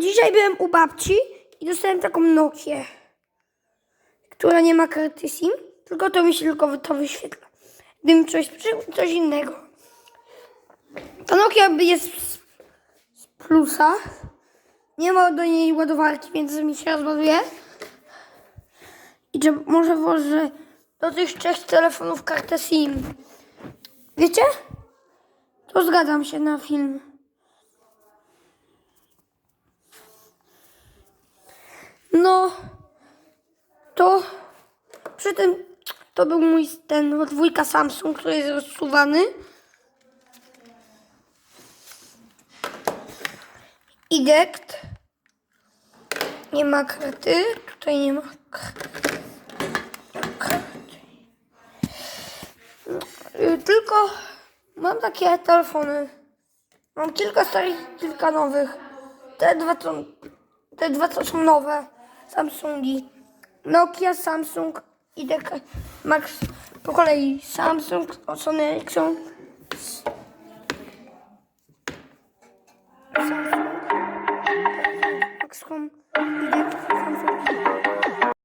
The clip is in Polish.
Dzisiaj byłem u babci i dostałem taką Nokię, która nie ma karty SIM, tylko to mi się tylko to wyświetla. Gdybym coś przyjął, coś innego. Ta Nokia jest z, z plusa. Nie ma do niej ładowarki, więc mi się rozładuje. I że może włożę do tych trzech telefonów kartę SIM. Wiecie? To zgadzam się na film. No, to przy tym to był mój ten dwójka Samsung, który jest rozsuwany. Idekt. Nie ma karty. Tutaj nie ma karty. Y, Tylko mam takie telefony. Mam kilka starych, kilka nowych. Te dwa to, te dwa to są nowe. Samsungi, Nokia, Samsung, i IDK, Max, po kolei Samsung, Sony Ericsson, Samsung, Maxcom,